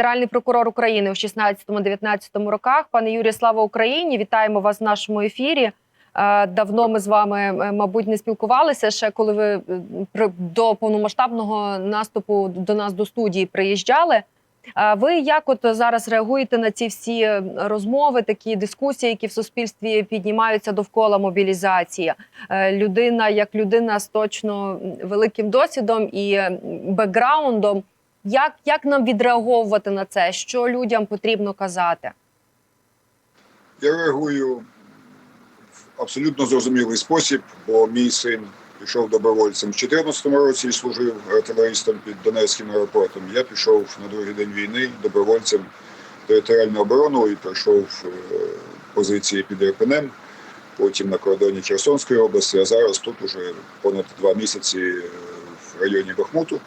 генеральний прокурор України у 16-19 роках. Пане Юрію, слава Україні! Вітаємо вас в нашому ефірі. Е, Давно ми з вами, е, мабуть, не спілкувалися ще коли ви е, до повномасштабного наступу до нас до студії приїжджали. Ви як от зараз реагуєте на ці всі розмови, такі дискусії, які в суспільстві піднімаються довкола мобілізації? Людина як людина з точно великим досвідом і бекграундом. Як, як нам відреаговувати на це? Що людям потрібно казати? Я реагую в абсолютно зрозумілий спосіб, бо мій син пішов добровольцем в 2014 році і служив артилеристом під Донецьким аеропортом. Я пішов на другий день війни добровольцем в територіальну оборону і пройшов е, позиції під Ірпенем, потім на кордоні Херсонської області, а зараз тут уже понад два місяці е, в районі Бахмуту,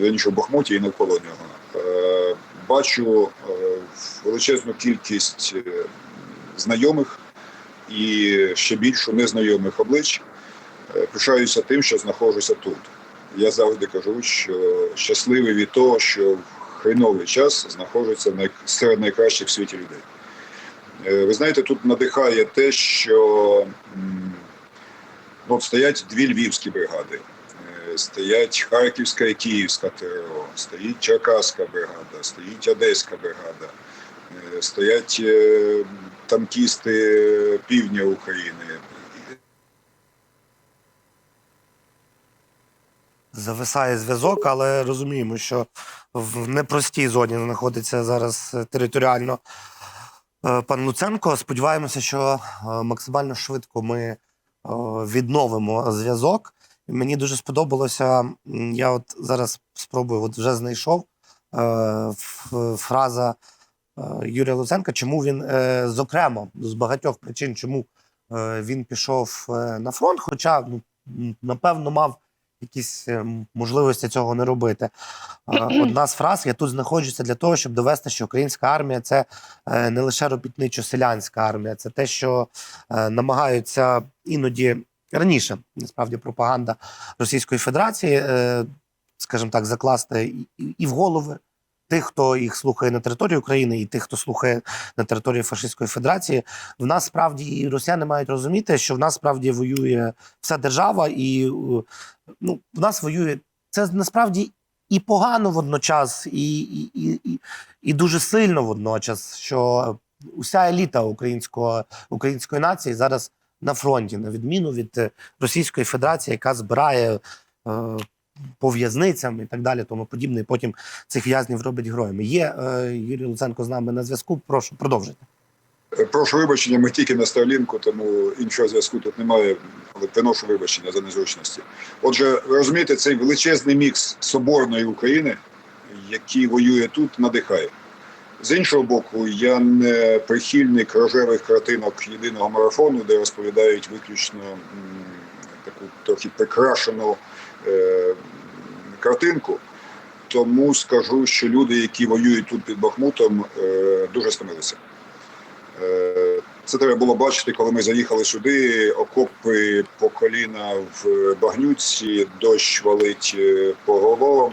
раніше в Бахмуті і навколо нього. Е, Бачу е, величезну кількість е, знайомих і ще більшу незнайомих облич. Пишаюся тим, що знаходжуся тут. Я завжди кажу, що щасливий від того, що в хреновий час знаходжуся серед найкращих в світі людей. Ви знаєте, тут надихає те, що ну, стоять дві львівські бригади, стоять Харківська і Київська ТРО, стоїть Черкаська бригада, стоїть Одеська бригада, е, стоять е, танкісти півдня України. Зависає зв'язок, але розуміємо, що в непростій зоні знаходиться зараз територіально е, пан Луценко. Сподіваємося, що максимально швидко ми відновимо зв'язок. Мені дуже сподобалося. Я от зараз спробую, от вже знайшов е, фраза е, Юрія Луценка, чому він, е, зокрема, з багатьох причин, чому е, він пішов е, на фронт, хоча ну, напевно мав якісь е, можливості цього не робити. Е, Одна з фраз: я тут знаходжуся для того, щоб довести, що українська армія це е, не лише робітничо-селянська армія, це те, що е, намагаються іноді раніше, насправді, пропаганда Російської Федерації, е, скажімо так, закласти і- в голови. Тих, хто їх слухає на території України, і тих, хто слухає на території Фашистської Федерації, в нас справді і росіяни мають розуміти, що в нас справді воює вся держава, і е, ну, в нас воює це насправді і погано водночас, і, і, і, і дуже сильно водночас, що уся еліта українського, української нації зараз на фронті, на відміну від е, Російської Федерації, яка збирає е, по в'язницям і так далі, тому подібне. І потім цих в'язнів робить героями. Є е, Юрій Луценко з нами на зв'язку. Прошу продовжити. Прошу вибачення, ми тільки на Старлінку, тому іншого зв'язку тут немає, але приношу вибачення за незручності. Отже, ви розумієте, цей величезний мікс соборної України, який воює тут, надихає. З іншого боку, я не прихильник рожевих картинок єдиного марафону, де розповідають виключно таку трохи прикрашену е, картинку. Тому скажу, що люди, які воюють тут під Бахмутом, е, дуже стомилися. Е, Це треба було бачити, коли ми заїхали сюди. Окопи по коліна в багнюці, дощ валить е, по головам.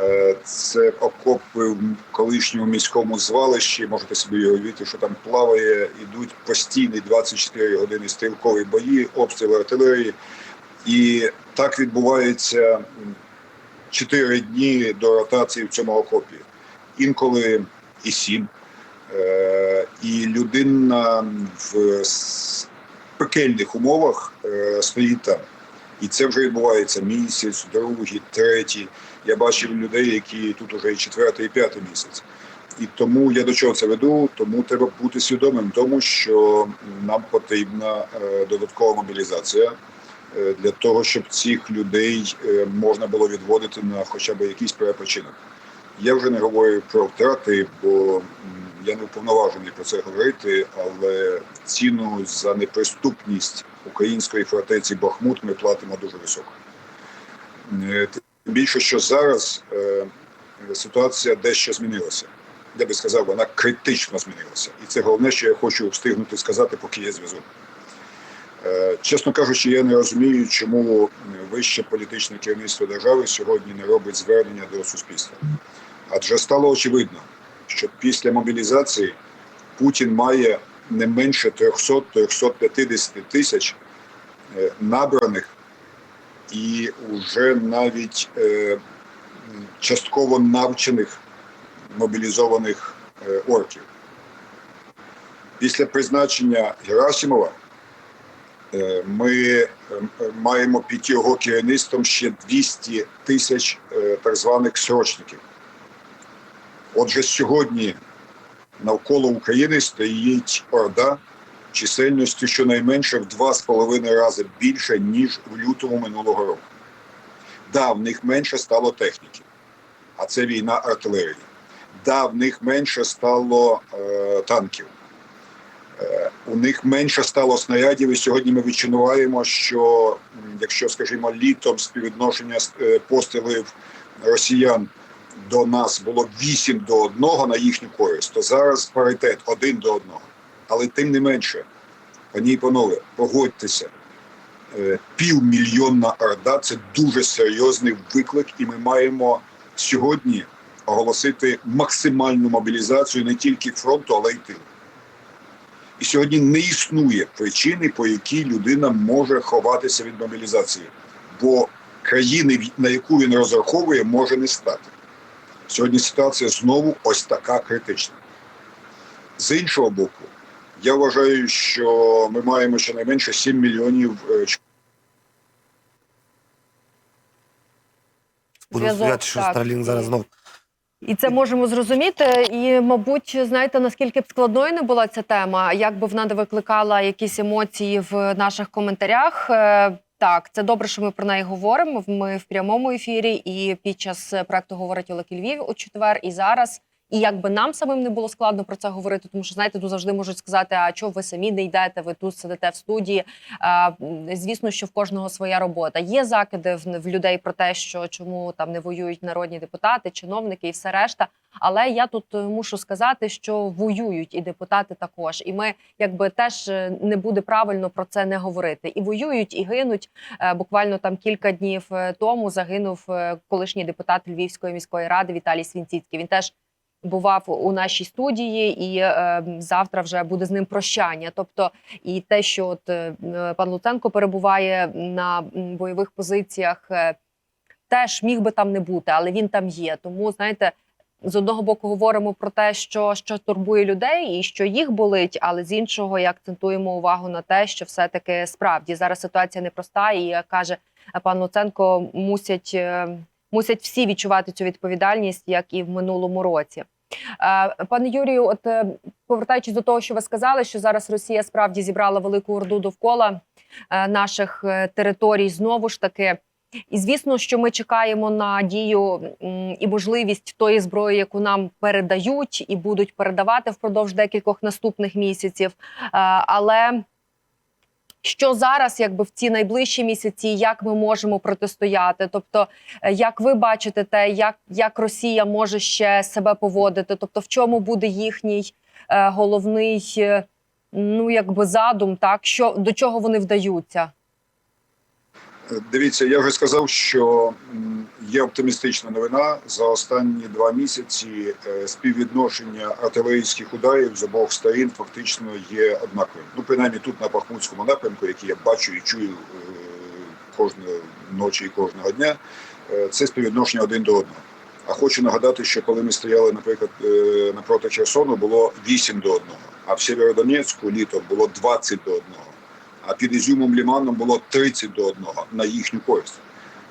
Е, Це окопи в колишньому міському звалищі. Можете собі уявити, що там плаває, ідуть постійні 24 години стрілкові бої, обстріли артилерії. І так відбувається 4 дні до ротації в цьому окопі. Інколи і 7. Е, і людина в пекельних умовах е, стоїть там. І це вже відбувається місяць, другий, третій. Я бачив людей, які тут уже і четвертий, і п'ятий місяць. І тому я до чого це веду, тому треба бути свідомим тому, що нам потрібна е, додаткова мобілізація е, для того, щоб цих людей е, можна було відводити на хоча б якийсь перепочинок. Я вже не говорю про втрати, бо я не вповноважений про це говорити, але ціну за неприступність української фортеці Бахмут ми платимо дуже високо. Е, Тим більше, що зараз е, ситуація дещо змінилася. Я би сказав, вона критично змінилася. І це головне, що я хочу встигнути сказати, поки є зв'язок. Е, Чесно кажучи, я не розумію, чому вище політичне керівництво держави сьогодні не робить звернення до суспільства. Адже стало очевидно, що після мобілізації Путін має не менше 300-350 тисяч е, набраних і вже навіть е, частково навчених мобілізованих е, орків. Після призначення Герасимова ми маємо під його керівництвом ще 200 тисяч так званих срочників. Отже, сьогодні навколо України стоїть орда чисельністю щонайменше в два з половиною рази більше, ніж в лютому минулого року. Да, в них менше стало техніки, а це війна артилерії. Да, в них менше стало е, танків. Е, у них менше стало снарядів, і сьогодні ми відчуваємо, що якщо, скажімо, літом співвідношення е, пострілів росіян до нас було 8 до 1 на їхню користь, то зараз паритет 1 до 1. Але тим не менше, пані і панове, погодьтеся, е, півмільйонна орда це дуже серйозний виклик, і ми маємо сьогодні оголосити максимальну мобілізацію не тільки фронту, але й тилу. І сьогодні не існує причини, по якій людина може ховатися від мобілізації, бо країни, на яку він розраховує, може не стати. Сьогодні ситуація знову ось така критична. З іншого боку, я вважаю, що ми маємо щонайменше 7 мільйонів е, Буду сподіватися, що так. Зараз знов І це можемо зрозуміти. І, мабуть, знаєте, наскільки б складною не була ця тема, як би вона не викликала якісь емоції в наших коментарях. Е, Так, це добре, що ми про неї говоримо. Ми в прямому ефірі, і під час проекту говорить Олег Львів у четвер, і зараз. І якби нам самим не було складно про це говорити, тому що знаєте, тут завжди можуть сказати, а чого ви самі не йдете, ви тут сидите в студії. А, звісно, що в кожного своя робота. Є закиди в, в людей про те, що чому там не воюють народні депутати, чиновники і все решта. Але я тут е, мушу сказати, що воюють і депутати також. І ми якби теж е, не буде правильно про це не говорити. І воюють, і гинуть. Е, Буквально там кілька днів тому загинув колишній депутат Львівської міської ради Віталій Свінціцький. Він теж бував у нашій студії, і е, завтра вже буде з ним прощання. Тобто, і те, що от е, пан Луценко перебуває на бойових позиціях, е, теж міг би там не бути, але він там є. Тому знаєте. З одного боку говоримо про те, що, що турбує людей і що їх болить, але з іншого і акцентуємо увагу на те, що все-таки справді зараз ситуація непроста, і як каже пан Луценко, мусять, е, мусять всі відчувати цю відповідальність, як і в минулому році. Е, Пане Юрію, от е, повертаючись до того, що ви сказали, що зараз Росія справді зібрала велику орду довкола е, наших територій, знову ж таки. І звісно, що ми чекаємо на дію і можливість тої зброї, яку нам передають і будуть передавати впродовж декількох наступних місяців. Але що зараз, якби в ці найближчі місяці, як ми можемо протистояти? Тобто, е, як ви бачите те, як, як Росія може ще себе поводити? Тобто, в чому буде їхній е, головний е, ну якби задум, так що до чого вони вдаються? Дивіться, я вже сказав, що є оптимістична новина. За останні два місяці е, співвідношення артилерійських ударів з обох сторін фактично є однаковим. Ну, принаймні тут на Бахмутському напрямку, який я бачу і чую е, кожної ночі і кожного дня, е, це співвідношення один до одного. А хочу нагадати, що коли ми стояли, наприклад, напроти Херсону, було 8 до 1, а в Сєвєродонецьку літом було 20 до 1 а під Ізюмом Ліманом було 30 до 1 на їхню користь.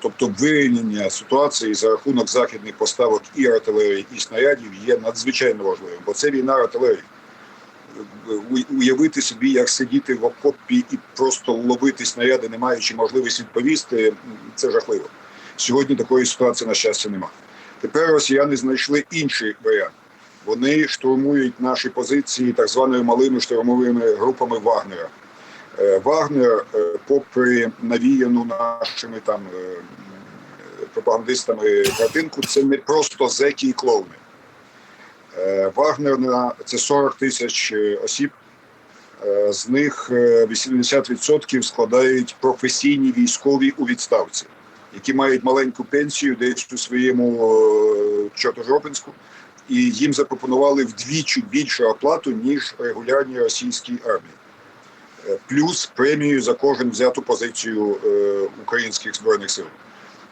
Тобто вирівняння ситуації за рахунок західних поставок і артилерії, і снарядів є надзвичайно важливим, бо це війна артилерії. Уявити собі, як сидіти в окопі і просто ловити снаряди, не маючи можливості відповісти, це жахливо. Сьогодні такої ситуації, на щастя, немає. Тепер росіяни знайшли інший варіант. Вони штурмують наші позиції так званими малими штурмовими групами Вагнера. Е, Вагнер, е, попри навіяну нашими там е, пропагандистами картинку, це не просто зеки і клоуни. Вагнер на це 40 тисяч осіб. З них е, 80% складають професійні військові у відставці, які мають маленьку пенсію, десь у своєму Чортожопинську, і їм запропонували вдвічі більшу оплату, ніж регулярній російській армії. Плюс премію за кожен взяту позицію е, українських збройних сил.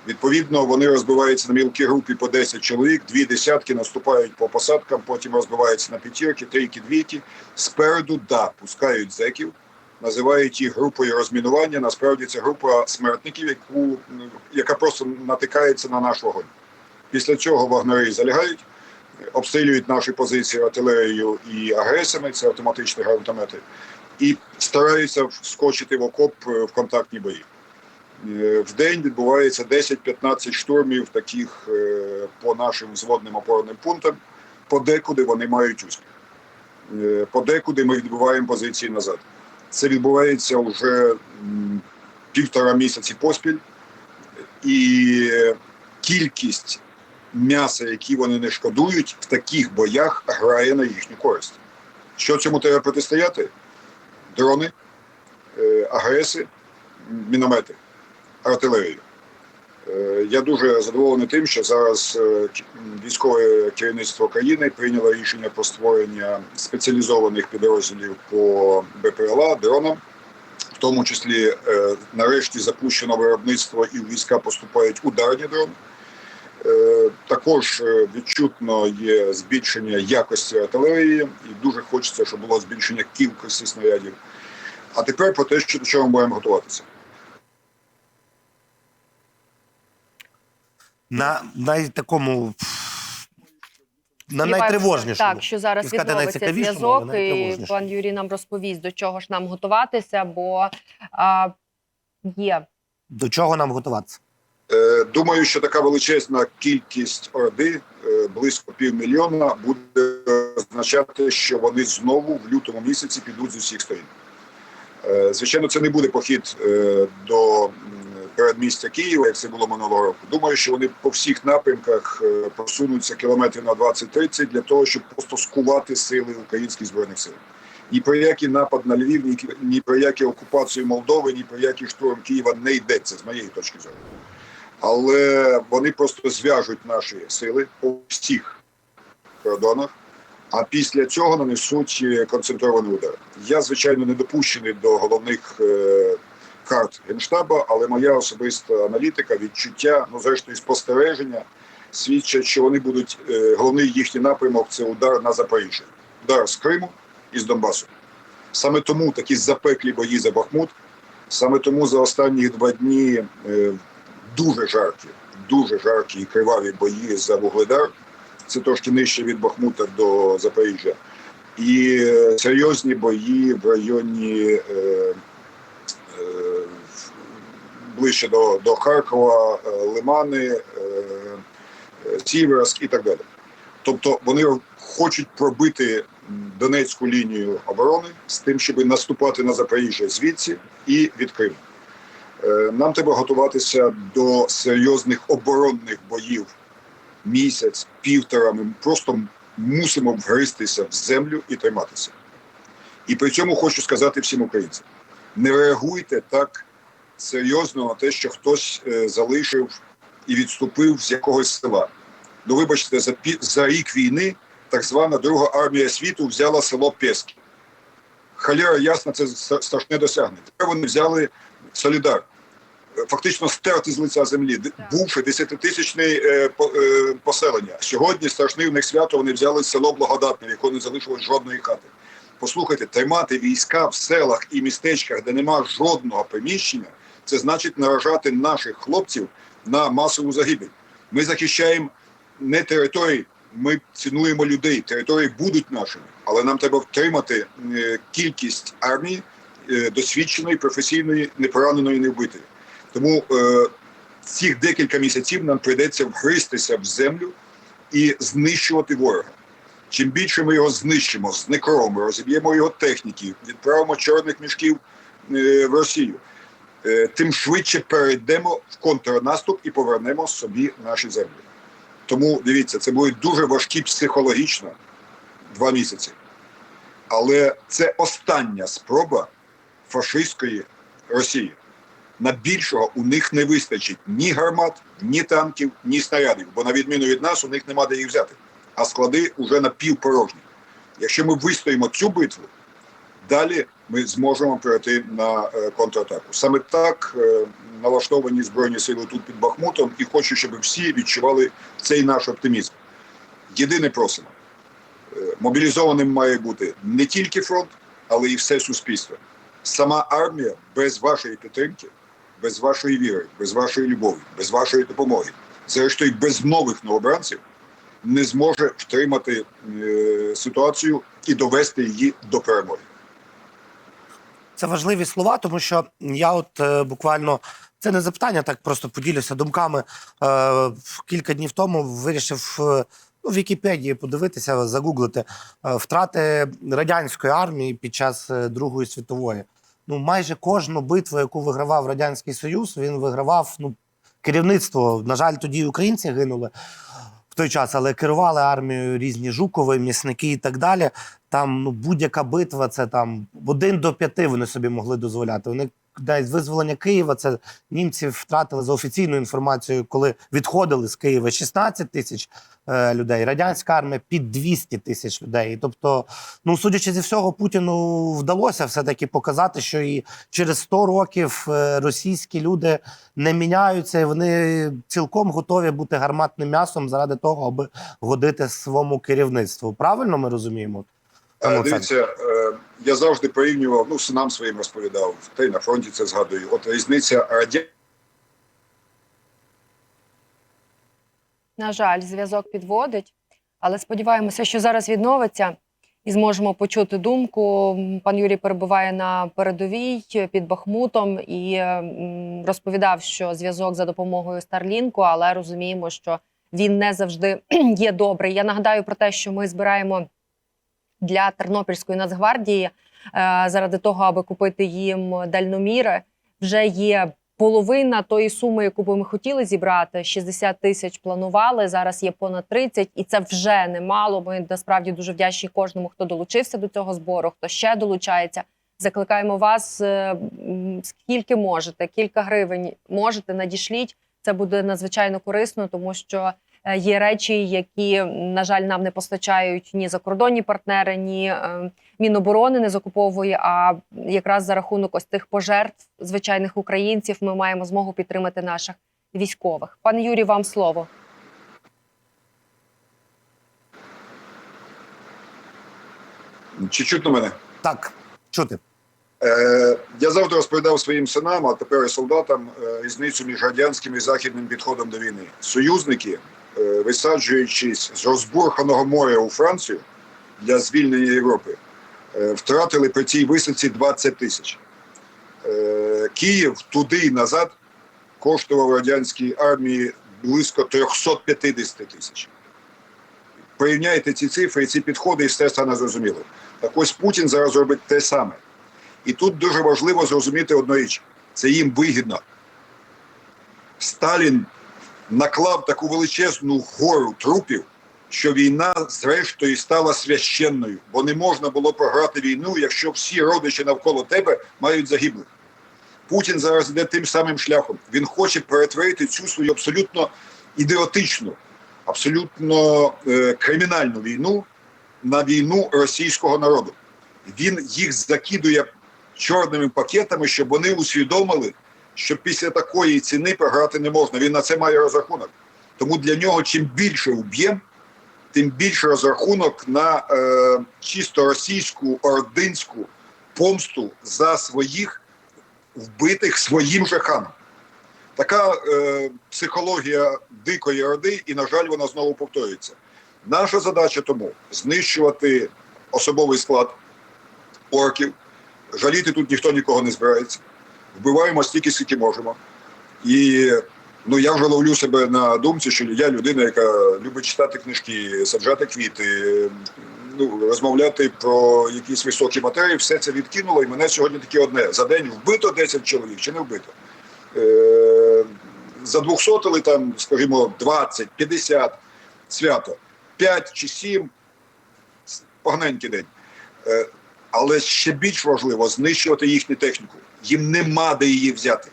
Відповідно, вони розбиваються на мілкі групи по 10 чоловік, дві десятки наступають по посадкам, потім розбиваються на п'ятірки, трійки, двійки. Спереду, да, пускають зеків, називають їх групою розмінування. Насправді це група смертників, яку, яка просто натикається на наш вогонь. Після цього вагнери залягають, обстрілюють наші позиції артилерією і агресами, це автоматичні гранатомети, і стараються вскочити в окоп е, в контактні бої. Е, В день відбувається 10-15 штурмів таких е, по нашим зводним опорним пунктам. Подекуди вони мають успіх. Подекуди ми відбуваємо позиції назад. Це відбувається вже півтора місяці поспіль, і кількість м'яса, які вони не шкодують, в таких боях грає на їхню користь. Що цьому треба протистояти? Дрони, е, агреси, міномети артилерію. Е, Я дуже задоволений тим, що зараз е, військове керівництво країни прийняло рішення про створення спеціалізованих підрозділів по БПЛА, дронам. В тому числі нарешті запущено виробництво і війська поступають ударні дрони. Е, Також е, відчутно є збільшення якості артилерії, і дуже хочеться, щоб було збільшення кількості снарядів. А тепер про те, що до чого ми будемо готуватися. На найтакому на Сподіваємося, найтривожнішому. Так, що зараз відновиться зв'язок, і пан Юрій нам розповість, до чого ж нам готуватися, бо а, є До чого нам готуватися? Е, Думаю, що така величезна кількість орди, е, близько півмільйона, буде означати, що вони знову в лютому місяці підуть з усіх сторін. Е, Звичайно, це не буде похід до передмістя Києва, як це було минулого року. Думаю, що вони по всіх напрямках просунуться кілометрів на 20-30 для того, щоб просто скувати сили українських збройних сил. Ні про який напад на Львів, ні про які окупацію Молдови, ні про який штурм Києва не йдеться з моєї точки зору але вони просто зв'яжуть наші сили по всіх кордонах, а після цього нанесуть е, концентрований удар. Я, звичайно, не допущений до головних е, карт Генштаба, але моя особиста аналітика, відчуття, ну зрештою, спостереження свідчать, що вони будуть е, головний їхній напрямок це удар на Запоріжжя, удар з Криму і з Донбасу. Саме тому такі запеклі бої за Бахмут, саме тому за останні два дні дуже жаркі, дуже жаркі і криваві бої за Вугледар. Це трошки нижче від Бахмута до Запоріжжя. І е, серйозні бої в районі е, е, ближче до, до Харкова, е, Лимани, е, е, Сіверськ і так далі. Тобто вони хочуть пробити Донецьку лінію оборони з тим, щоб наступати на Запоріжжя звідси і від. Е, Нам треба готуватися до серйозних оборонних боїв місяць, півтора. Ми просто мусимо вгристися в землю і триматися. І при цьому хочу сказати всім українцям: не реагуйте так серйозно на те, що хтось е, залишив і відступив з якогось села. Ну, вибачте, за, пі- за рік війни так звана Друга армія світу взяла село Пески. Халяра ясна, це страшне досягнення. Тепер вони взяли Солідар. Фактично стерти з лиця землі, бувши десятитисячне е, по- поселення. Сьогодні страшне в них свято. Вони взяли село Благодатне, в якому не залишилось жодної хати. Послухайте, тримати війська в селах і містечках, де нема жодного приміщення, це значить наражати наших хлопців на масову загибель. Ми захищаємо не території, ми цінуємо людей. Території будуть нашими, але нам треба втримати е, кількість армії е, досвідченої, професійної, непораненої, не вбитої. Тому е, цих декілька місяців нам прийдеться вгристися в землю і знищувати ворога. Чим більше ми його знищимо, зникровимо, розіб'ємо його техніки, відправимо чорних мішків е, в Росію, е, тим швидше перейдемо в контрнаступ і повернемо собі наші землі. Тому дивіться, це будуть дуже важкі психологічно два місяці. Але це остання спроба фашистської Росії На більшого у них не вистачить ні гармат, ні танків, ні снарядів. Бо на відміну від нас, у них нема де їх взяти. А склади вже напівпорожні. Якщо ми вистоїмо цю битву, далі ми зможемо перейти на е, контратаку. Саме так е, налаштовані збройні сили тут під Бахмутом, і хочу, щоб всі відчували цей наш оптимізм. Єдине просимо: е, мобілізованим має бути не тільки фронт, але і все суспільство. Сама армія без вашої підтримки, без вашої віри, без вашої любові, без вашої допомоги, зрештою без нових новобранців, не зможе втримати е, ситуацію і довести її до перемоги. Це важливі слова, тому що я от е, буквально це не запитання, так просто поділюся думками. Е, кілька днів тому вирішив е, ну, в Вікіпедії подивитися, загуглити е, втрати радянської армії під час е, Другої світової. Ну, майже кожну битву, яку вигравав Радянський Союз, він вигравав ну, керівництво. На жаль, тоді українці гинули в той час, але керували армією різні жукови, м'ясники і так далі. Там ну, будь-яка битва, це там один до п'яти вони собі могли дозволяти. Вони навіть визволення Києва, це німці втратили за офіційною інформацією, коли відходили з Києва 16 тисяч е, людей. Радянська армія під 200 тисяч людей. Тобто, ну судячи зі всього, Путіну вдалося все-таки показати, що і через 100 років е, російські люди не міняються, і вони цілком готові бути гарматним м'ясом заради того, аби годити своєму керівництву. Правильно ми розуміємо? Е, Пане Дивіться, е, я завжди порівнював, ну синам своїм розповідав, та й на фронті це згадую. От різниця радя... На жаль, зв'язок підводить, але сподіваємося, що зараз відновиться і зможемо почути думку. Пан Юрій перебуває на передовій під Бахмутом і розповідав, що зв'язок за допомогою Старлінку, але розуміємо, що він не завжди є добрий. Я нагадаю про те, що ми збираємо для Тернопільської нацгвардії е, заради того, аби купити їм дальноміри. Вже є половина тої суми, яку би ми хотіли зібрати. 60 тисяч планували. Зараз є понад 30, і це вже немало. Ми насправді дуже вдячні кожному, хто долучився до цього збору, хто ще долучається. Закликаємо вас е, скільки можете, кілька гривень можете надішліть. Це буде надзвичайно корисно, тому що є речі, які на жаль нам не постачають ні закордонні партнери, ні е, Міноборони не закуповує. А якраз за рахунок ось тих пожертв звичайних українців ми маємо змогу підтримати наших військових. Пане Юрій, вам слово. Чи чутно мене? Так, чути. Е, я завжди розповідав своїм синам, а тепер і солдатам е, різницю між радянським і західним підходом до війни. Союзники, е, висаджуючись з розбурханого моря у Францію для звільнення Європи, е, втратили при цій висадці 20 тисяч. Е, Київ туди і назад коштував радянській армії близько 350 тисяч. Порівняйте ці цифри і ці підходи, і все стане зрозуміло. Так ось Путін зараз робить те саме. І тут дуже важливо зрозуміти одну річ: це їм вигідно. Сталін наклав таку величезну гору трупів, що війна, зрештою, стала священною, бо не можна було програти війну, якщо всі родичі навколо тебе мають загиблих. Путін зараз йде тим самим шляхом. Він хоче перетворити цю свою абсолютно ідіотичну, абсолютно е, кримінальну війну на війну російського народу. Він їх закидує чорними пакетами, щоб вони усвідомили, що після такої ціни програти не можна. Він на це має розрахунок. Тому для нього чим більше вб'єм, тим більше розрахунок на е, чисто російську ординську помсту за своїх вбитих своїм же ханом. Така е, психологія дикої орди, і, на жаль, вона знову повторюється. Наша задача тому знищувати особовий склад орків. Жаліти тут ніхто нікого не збирається. Вбиваємо стільки, скільки можемо. І ну, я вже ловлю себе на думці, що я людина, яка любить читати книжки, саджати квіти, ну, розмовляти про якісь високі матерії, все це відкинуло, і мене сьогодні таке одне. За день вбито 10 чоловік чи не вбито. Е, задвухсотили там, скажімо, 20, 50 свято, 5 чи 7 поганенький день. Е, але ще більш важливо знищувати їхню техніку. Їм нема де її взяти.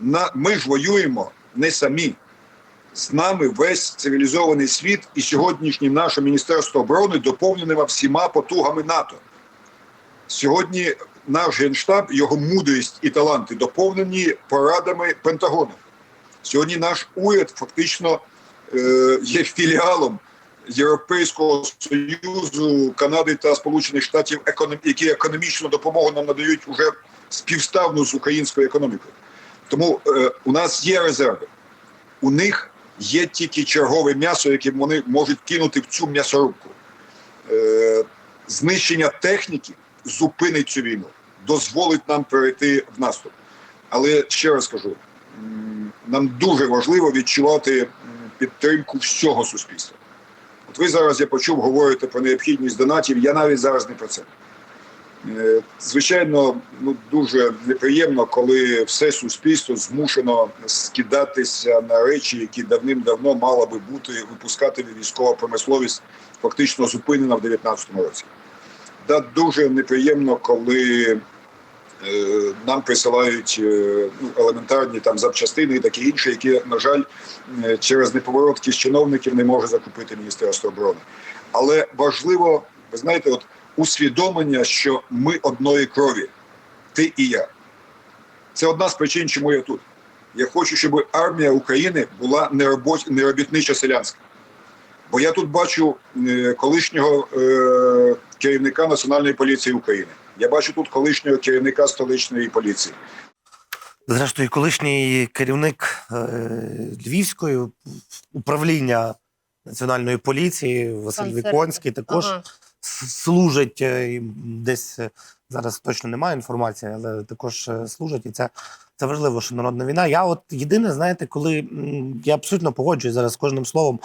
На, ми ж воюємо не самі. З нами весь цивілізований світ і сьогоднішнє наше Міністерство оборони доповнене всіма потугами НАТО. Сьогодні наш генштаб, його мудрість і таланти доповнені порадами Пентагону. Сьогодні наш уряд фактично е, є філіалом Європейського Союзу, Канади та Сполучених Штатів, які економічну допомогу нам надають уже співставну з українською економікою. Тому е, у нас є резерви. У них є тільки чергове м'ясо, яке вони можуть кинути в цю м'ясорубку. Е, знищення техніки зупинить цю війну, дозволить нам перейти в наступ. Але ще раз кажу: нам дуже важливо відчувати підтримку всього суспільства. От ви зараз я почув, говорите про необхідність донатів. Я навіть зараз не про це. Е, Звичайно, ну дуже неприємно, коли все суспільство змушено скидатися на речі, які давним-давно мала би бути випускати військова промисловість, фактично зупинена в 2019 році. Да, дуже неприємно, коли нам присилають е, ну, елементарні там запчастини і таке інше, які, на жаль, е, через неповоротки з чиновників не може закупити Міністерство оборони. Але важливо, ви знаєте, от усвідомлення, що ми одної крові, ти і я. Це одна з причин, чому я тут. Я хочу, щоб армія України була неробітнича селянська. Бо я тут бачу е, колишнього е, керівника Національної поліції України. Я бачу тут колишнього керівника столичної поліції. Зрештою, колишній керівник е, Львівської управління національної поліції Василь Віконський також Ага. служить е, десь е, зараз точно немає інформації, але також е, служить, і це, це важливо, що народна війна. Я от єдине, знаєте, коли я абсолютно погоджуюсь зараз з кожним словом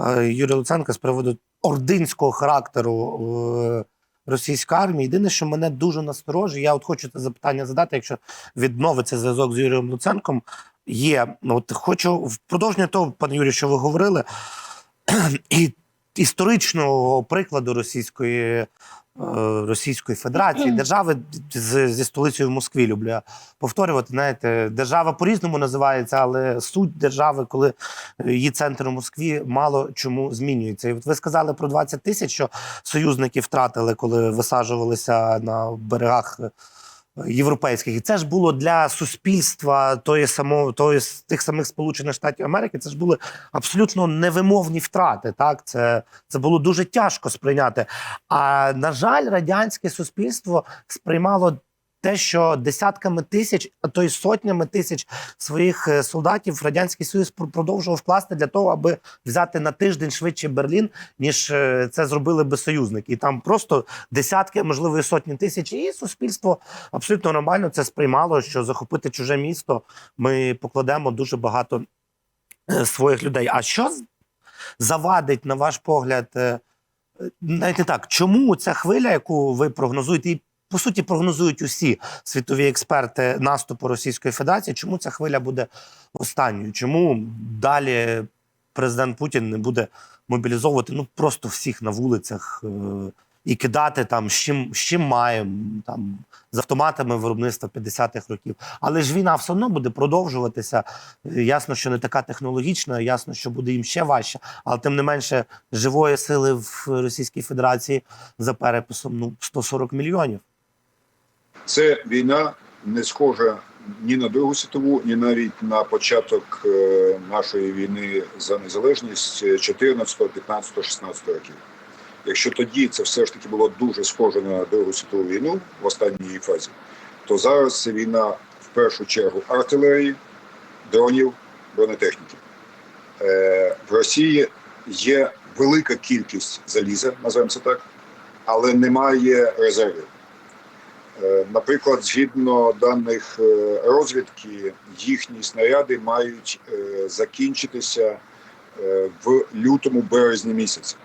е, Юрія Луценка з приводу ординського характеру. Російської армії. Єдине, що мене дуже насторожує, я от хочу це запитання задати, якщо відновиться зв'язок з Юрієм Луценком. Є, ну, от хочу в продовження того, пане Юрію, що ви говорили, і історичного прикладу Російської, Російської Федерації, держави зі столицею в Москві, люблю повторювати. Знаєте, держава по-різному називається, але суть держави, коли її центр у Москві, мало чому змінюється. І от ви сказали про 20 тисяч, що союзники втратили, коли висаджувалися на берегах європейських. І це ж було для суспільства тої самої, тої тих самих Сполучених Штатів Америки. Це ж були абсолютно невимовні втрати. Так, це, це було дуже тяжко сприйняти. А на жаль, радянське суспільство сприймало. Те, що десятками тисяч, а то й сотнями тисяч своїх е, солдатів радянський союз продовжував вкласти для того, аби взяти на тиждень швидше Берлін, ніж е, це зробили би союзники. І там просто десятки, можливо, і сотні тисяч. І суспільство абсолютно нормально це сприймало, що захопити чуже місто ми покладемо дуже багато е, своїх людей. А що завадить, на ваш погляд, навіть не так, чому ця хвиля, яку ви прогнозуєте, і по суті прогнозують усі світові експерти наступу Російської Федерації, чому ця хвиля буде останньою? Чому далі президент Путін не буде мобілізовувати ну просто всіх на вулицях? е, і кидати там з чим, з чим маємо, там з автоматами виробництва 50-х років. Але ж війна все одно буде продовжуватися. Ясно, що не така технологічна, ясно, що буде їм ще важче, але тим не менше живої сили в Російській Федерації за переписом ну 140 мільйонів. Це війна не схожа ні на Другу світову, ні навіть на початок е, нашої війни за незалежність е, 14, 15, 16 років. Якщо тоді це все ж таки було дуже схоже на Другу світову війну в останній її фазі, то зараз це війна в першу чергу артилерії, дронів, бронетехніки. Е, В Росії є велика кількість заліза, називаємо це так, але немає резервів. Е, Наприклад, згідно даних е, розвідки, їхні снаряди мають е, закінчитися в лютому березні місяці.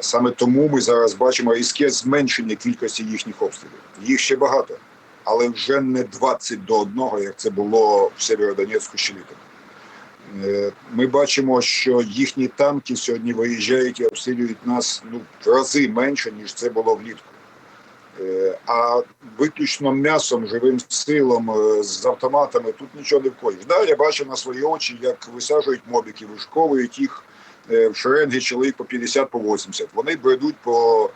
Саме тому ми зараз бачимо різке зменшення кількості їхніх обстрілів. Їх ще багато, але вже не 20 до 1, як це було в Сєвєродонецьку ще літом. Ми бачимо, що їхні танки сьогодні виїжджають і обстрілюють нас ну, в рази менше, ніж це було влітку. Е, А виключно м'ясом, живим силом, е, з автоматами тут нічого не вкоїш. Да, я бачив на свої очі, як висаджують мобіків, вишковують їх е, в шеренги чоловік по 50 по 80. Вони бредуть по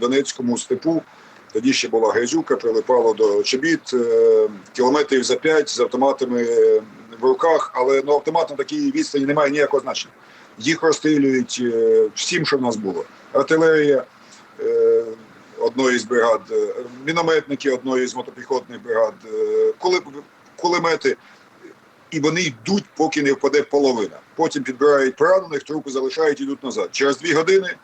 Донецькому степу. Тоді ще була грязюка, прилипало до чобіт, кілометрів за 5 з автоматами в руках, але ну, автомат на такій відстані не має ніякого значення. Їх розстрілюють всім, що в нас було. Артилерія одної з бригад, е, мінометники одної з мотопіхотних бригад, е, кулемети. І вони йдуть, поки не впаде половина. Потім підбирають поранених, трупи залишають йдуть назад. Через дві години е,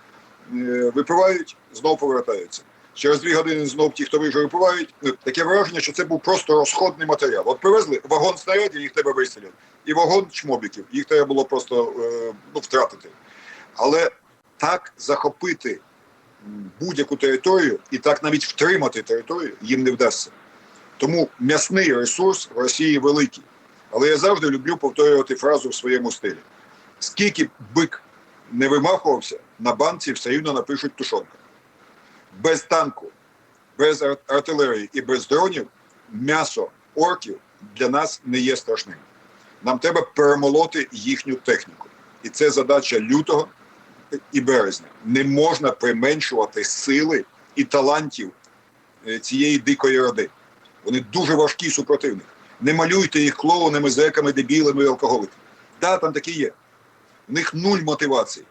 випивають, знов повертаються. Через дві години знов ті, хто вижив, випивають. Таке враження, що це був просто розходний матеріал. От привезли вагон снарядів, їх треба вистріляти, і вагон чмобіків, їх треба було просто ну, втратити. Але так захопити будь-яку територію і так навіть втримати територію їм не вдасться. Тому м'ясний ресурс в Росії великий. Але я завжди люблю повторювати фразу в своєму стилі: скільки бик не вимахувався, на банці все рівно напишуть тушонка. Без танку, без артилерії і без дронів м'ясо орків для нас не є страшним. Нам треба перемолоти їхню техніку. І це задача лютого і березня. Не можна применшувати сили і талантів е, цієї дикої роди. Вони дуже важкі супротивники. Не малюйте їх клоунами, зеками, дебілами, алкоголиками. Да, там такі є. В них нуль мотивації.